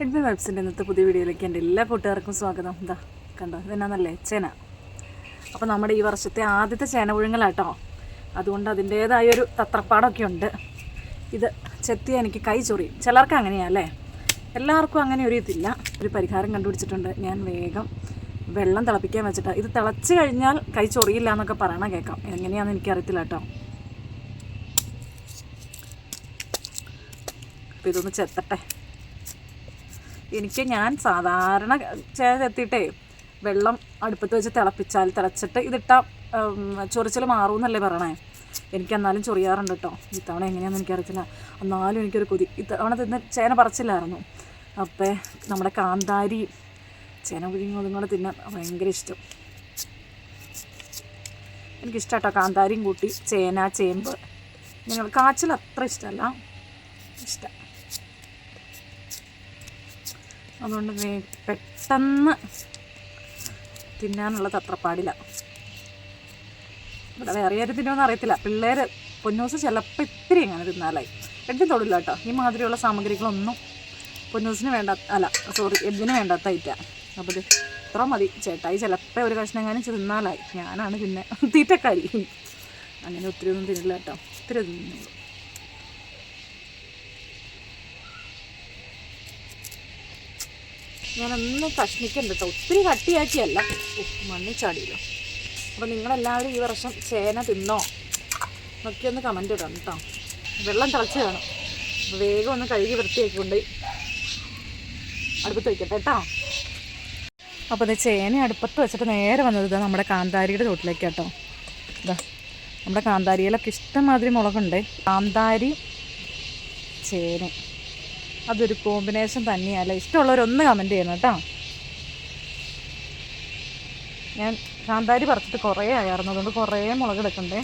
എഡ്മി വെബ്സിന്റെ ഇന്നത്തെ പുതിയ വീഡിയോയിലേക്ക് എന്റെ എല്ലാ കൂട്ടുകാർക്കും സ്വാഗതം. എന്താ കണ്ടോ? ഇതെന്നാന്നല്ലേ? ചേന. അപ്പോൾ നമ്മുടെ ഈ വർഷത്തെ ആദ്യത്തെ ചേന പുഴുങ്ങലാട്ടോ. അതുകൊണ്ട് അതിന്റേതായൊരു തത്രപ്പാടൊക്കെ ഉണ്ട്. ഇത് ചെത്തി എനിക്ക് കൈ ചൊറിയും ചിലർക്ക് അങ്ങനെയാ അല്ലേ? എല്ലാവർക്കും അങ്ങനെ ഒരു ഇതില്ല. ഒരു പരിഹാരം കണ്ടുപിടിച്ചിട്ടുണ്ട്. ഞാൻ വേഗം വെള്ളം തിളപ്പിക്കാൻ വെച്ചിട്ട്. ഇത് തിളച്ച് കഴിഞ്ഞാൽ കൈ ചൊറിയില്ല എന്നൊക്കെ പറയണ കേൾക്കാം എങ്ങനെയാണെന്ന് എനിക്കറിയത്തില്ല കേട്ടോ. അപ്പോൾ ഇതൊന്ന് ചെത്തട്ടെ. എനിക്ക് ഞാൻ സാധാരണ ചേർത്തിട്ടേ വെള്ളം അടുപ്പത്ത് വെച്ച് തിളപ്പിച്ചാൽ തിളച്ചിട്ട് ഇതിട്ട മാറും എന്നല്ലേ പറയണേ? എനിക്ക് എന്നാലും ചൊറിയാറുണ്ട് കേട്ടോ ഇത്തവണ എങ്ങനെയാണെന്ന് എനിക്കറിയത്തില്ല. എന്നാലും എനിക്കൊരു കൊതി. ഇത്തവണ തിന്ന് ചേന പറിച്ചില്ലായിരുന്നു. അപ്പോൾ നമ്മുടെ കാന്താരി ചേന പുഴുങ്ങി അതും കൂടെ തിന്നാൻ ഭയങ്കര ഇഷ്ടം. എനിക്കിഷ്ടം കേട്ടോ കാന്താരിയും കൂട്ടി ചേന ചേമ്പ്. ഇങ്ങനെയുള്ള കാച്ചിൽ അത്ര ഇഷ്ടമല്ല ഇഷ്ടം. അതുകൊണ്ട് പെട്ടെന്ന് തിന്നാനുള്ള തത്രപ്പാടില്ല. ഇവിടെ വേറെ ആരും തിന്നുമെന്ന് അറിയത്തില്ല. പിള്ളേർ പൊന്നൂസ് ചിലപ്പോൾ ഇത്തിരി അങ്ങനെ തിന്നാലായി. എഡ്വിൻ തൊടില്ല കേട്ടോ. ഈ മാതിരിയുള്ള സാമഗ്രികളൊന്നും പൊന്നൂസിന് വേണ്ട അല്ല സോറി എഡ്വിന് വേണ്ടാത്ത ഐറ്റാ അപ്പോൾ ഇത് ഇത്ര മതി. ചേട്ടായി ചിലപ്പോൾ ഒരു കഷ്ണം എങ്ങാനും തിന്നാലായി. ഞാനാണ് പിന്നെ തീറ്റക്കാരി. അങ്ങനെ ഒത്തിരി ഒന്നും തിന്നില്ല കേട്ടോ. ഒത്തിരി തിന്നുള്ളൂ. ഞാനൊന്ന് കഷ്ണിക്കണ്ട കേട്ടോ ഒത്തിരി കട്ടിയാക്കിയല്ല. മണ്ണി ചാടിയല്ലോ. അപ്പോൾ നിങ്ങളെല്ലാവരും ഈ വർഷം ചേന തിന്നോ? എന്നൊക്കെ ഒന്ന് കമന്റ് ഇടണം കേട്ടോ വെള്ളം തിളച്ച് കാണും വേഗം ഒന്ന് കഴുകി വൃത്തിയാക്കി കൊണ്ട് അടുപ്പത്ത് വയ്ക്കട്ടെ കേട്ടോ അപ്പോൾ ഇത് ചേന അടുപ്പത്ത് വെച്ചിട്ട് നേരെ വന്നത് ഇതാ നമ്മുടെ കാന്താരിയുടെ ചോട്ടിലേക്ക് കേട്ടോ ഇതാ നമ്മുടെ കാന്താരിയിലൊക്കെ ഇഷ്ടംമാതിരി മുളകുണ്ട്. കാന്താരി ചേന. അതൊരു കോമ്പിനേഷൻ തന്നെയല്ല? ഇഷ്ടമുള്ളവരൊന്ന് കമന്റ് ചെയ്യണം കേട്ടോ. ഞാൻ കാന്താരി പറിച്ചിട്ട് കുറേ ആയിരുന്നു അതുകൊണ്ട് കുറേ മുളക് എടുക്കണ്ടേ.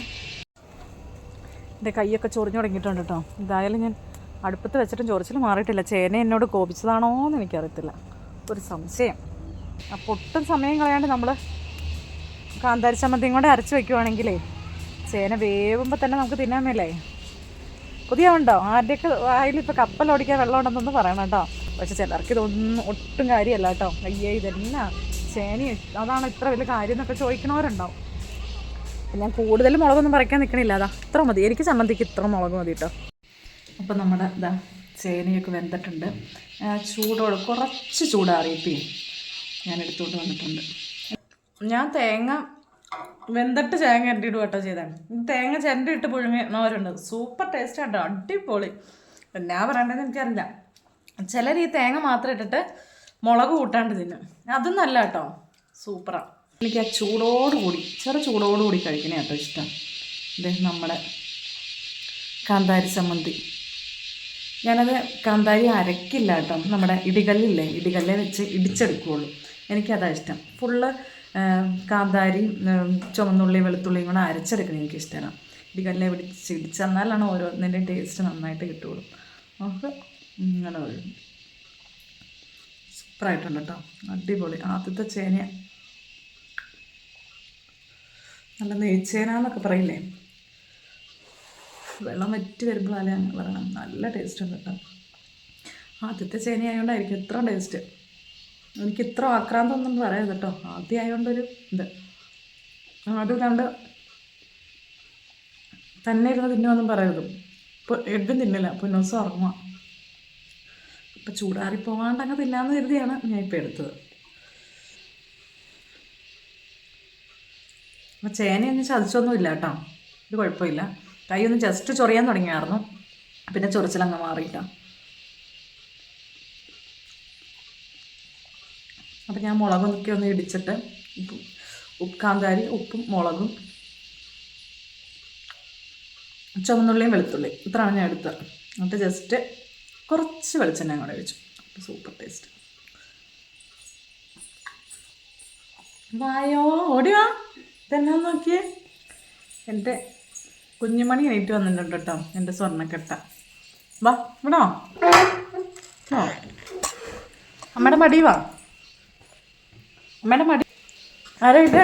എന്റെ കൈയൊക്കെ ചൊറിഞ്ഞു തുടങ്ങിയിട്ടുണ്ട് കേട്ടോ. എന്തായാലും ഞാൻ അടുപ്പത്ത് വെച്ചിട്ടും ചൊറിച്ചിൽ മാറിയിട്ടില്ല. ചേന എന്നോട് കോപിച്ചതാണോ എന്ന് എനിക്കറിയത്തില്ല. ഒരു സംശയം. അപ്പോൾ ഒട്ടും സമയം കളയാണ്ട് നമ്മൾ കാന്താരി ചമ്മന്തിയും കൂടെ അരച്ച് വെക്കുവാണെങ്കിലേ ചേന വേവുമ്പോൾ തന്നെ നമുക്ക് തിന്നാൻ മേലേ പുതിയവുണ്ടോ ആരുടെയൊക്കെ വായിൽ ഇപ്പോൾ കപ്പൽ ഓടിക്കാൻ വെള്ളം ഉണ്ടെന്നൊന്ന് പറയണം കേട്ടോ. പക്ഷെ ചിലർക്ക് ഇതൊന്നും ഒട്ടും കാര്യമല്ല കേട്ടോ. അയ്യേ ഇതെല്ലാം ചേനി അതാണ് ഇത്ര വലിയ കാര്യം എന്നൊക്കെ ചോദിക്കണവരുണ്ടാവും. ഞാൻ കൂടുതൽ മുളകൊന്നും പറിക്കാൻ നിൽക്കണില്ല അതാ ഇത്ര മതി. എനിക്ക് ചമ്മന്തിക്ക് ഇത്ര മുളക് മതി കേട്ടോ. അപ്പം നമ്മുടെ ഇതാ ചേനയൊക്കെ വെന്തിട്ടുണ്ട്. ചൂടോട് കുറച്ച് ചൂടാറിയിപ്പേ ഞാൻ എടുത്തുകൊണ്ട് വന്നിട്ടുണ്ട്. ഞാൻ തേങ്ങ വെന്തിട്ട് തേങ്ങ ഇരട്ടിയിട്ട് കേട്ടോ ചെയ്താണ് തേങ്ങ ചിരണ്ടി ഇട്ട് പുഴുങ്ങുന്നവരുണ്ട്. സൂപ്പർ ടേസ്റ്റ് കേട്ടോ അടിപൊളി. എന്നാ പറയണ്ടതെന്ന് എനിക്കറിയില്ല. ചിലർ ഈ തേങ്ങ മാത്രം ഇട്ടിട്ട് മുളക് കൂട്ടാണ്ട് തിന്നും. അതും നല്ല കേട്ടോ. സൂപ്പറാണ് എനിക്ക് ആ ചൂടോടുകൂടി ചെറു ചൂടോടുകൂടി കഴിക്കണേ കേട്ടോ ഇഷ്ടം. ഇത് നമ്മുടെ കാന്താരി ചമ്മന്തി ഞാനത് കാന്താരി അരക്കില്ല കേട്ടോ. നമ്മുടെ ഇടികല്ലില്ലേ? ഇടികല്ലേ വെച്ച് ഇടിച്ചെടുക്കുകയുള്ളൂ എനിക്കതാണ് ഇഷ്ടം. ഫുള്ള് കാന്താരി ചുവന്നുള്ളി വെളുത്തുള്ളിയും കൂടെ അരച്ചെടുക്കണം എനിക്കിഷ്ടമാണ് ഇടികല്ലെ പിടിച്ച് ഇടിച്ചെന്നാലാണ് ഓരോന്നിന്റെ ടേസ്റ്റ് നന്നായിട്ട് കിട്ടുള്ളൂ. നമുക്ക് ഇങ്ങനെ വരും സൂപ്പറായിട്ടുണ്ട് കേട്ടോ അടിപൊളി. ആദ്യത്തെ ചേന. നല്ല നെയ്ച്ചേന എന്നൊക്കെ പറയില്ലേ? വെള്ളം വറ്റി വരുമ്പോഴല്ലേ അങ്ങനെ പറയണം. നല്ല ടേസ്റ്റ് ഉണ്ട് കേട്ടോ ആദ്യത്തെ ചേനയായതുകൊണ്ടായിരിക്കും ഇത്ര ടേസ്റ്റ് എനിക്ക് ഇത്ര ആക്രാന്തമൊന്നും പറയരുത് കേട്ടോ. ആദ്യം ആയതുകൊണ്ടൊരു ഇത്. അത് കണ്ട് തന്നെ ഇരുന്ന് തിന്നുമെന്നും പറയരുത്. ഇപ്പോൾ എഡും തിന്നില്ല. പൊന്നോസം ഉറങ്ങുക ഇപ്പം ചൂടാറി പോവാണ്ട് അങ്ങ് തിന്നാന്ന് കരുതിയാണ് ഞാൻ ഇപ്പോൾ എടുത്തത്. അപ്പം ചേനയൊന്നും ചതിച്ചൊന്നും ഇല്ല കേട്ടോ. ഇത് കുഴപ്പമില്ല. കൈ ഒന്ന് ജസ്റ്റ് ചൊറിയാൻ തുടങ്ങിയായിരുന്നു. പിന്നെ ചൊറിച്ചിലങ്ങ് മാറിയിട്ടാ അപ്പം ഞാൻ മുളകൊക്കെ ഒന്ന് ഇടിച്ചിട്ട് കാന്താരി ഉപ്പും മുളകും ചുവന്നുള്ളിയും വെളുത്തുള്ളി ഇത്രയാണ് ഞാൻ എടുത്തത്. എന്നിട്ട് ജസ്റ്റ് കുറച്ച് വെളിച്ചെണ്ണ കൂടെ വെച്ചു സൂപ്പർ ടേസ്റ്റ് വായോ ഓടിവാ ഇതെന്നാ നോക്കിയേ? എന്റെ കുഞ്ഞുമണി എണീറ്റ് വന്നിട്ടുണ്ട് കേട്ടോ എന്റെ സ്വർണക്കെട്ട. വാ ഇവിടോ. അമ്മയുടെ മടി വാ. അമ്മയുടെ മടി. ആരോ ഇത്?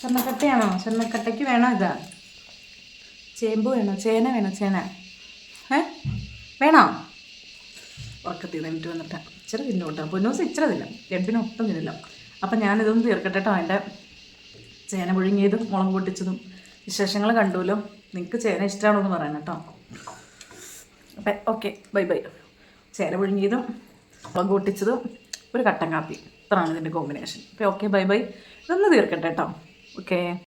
സ്വർണക്കട്ടയാണോ? സ്വർണക്കട്ടയ്ക്ക് വേണോ ഇതാ? ചേമ്പ് വേണോ? ചേന വേണോ? ചേന. ഏ? വേണോ? ഉറക്കത്തിൽ നിന്നിട്ട് വന്നിട്ട്. ഇച്ചിരി തിന്നു കേട്ടോ. പൊന്നൂസ് ഇച്ചിരി തിന്നും. രണ്ടിനും ഒട്ടും തിന്നില്ല. അപ്പം ഞാനിതൊന്ന് തീർക്കട്ടെ കേട്ടോ എന്റെ ചേന പുഴുങ്ങിയതും മുളം പൊട്ടിച്ചതും. വിശേഷങ്ങൾ കണ്ടുമല്ലോ നിങ്ങൾക്ക് ചേന ഇഷ്ടമാണോ എന്ന് പറയണം കേട്ടോ. അപ്പം ഓക്കെ. Bye bye. ചേന പുഴുങ്ങിയതും മുളക് പൊട്ടിച്ചതും ഒരു കട്ടൻ കാപ്പി. ഇത്രയാണ് ഇതിന്റെ കോമ്പിനേഷൻ അപ്പോൾ ഓക്കെ ബൈ ബൈ ഇതൊന്ന് തീർക്കട്ടെ കേട്ടോ ഓക്കെ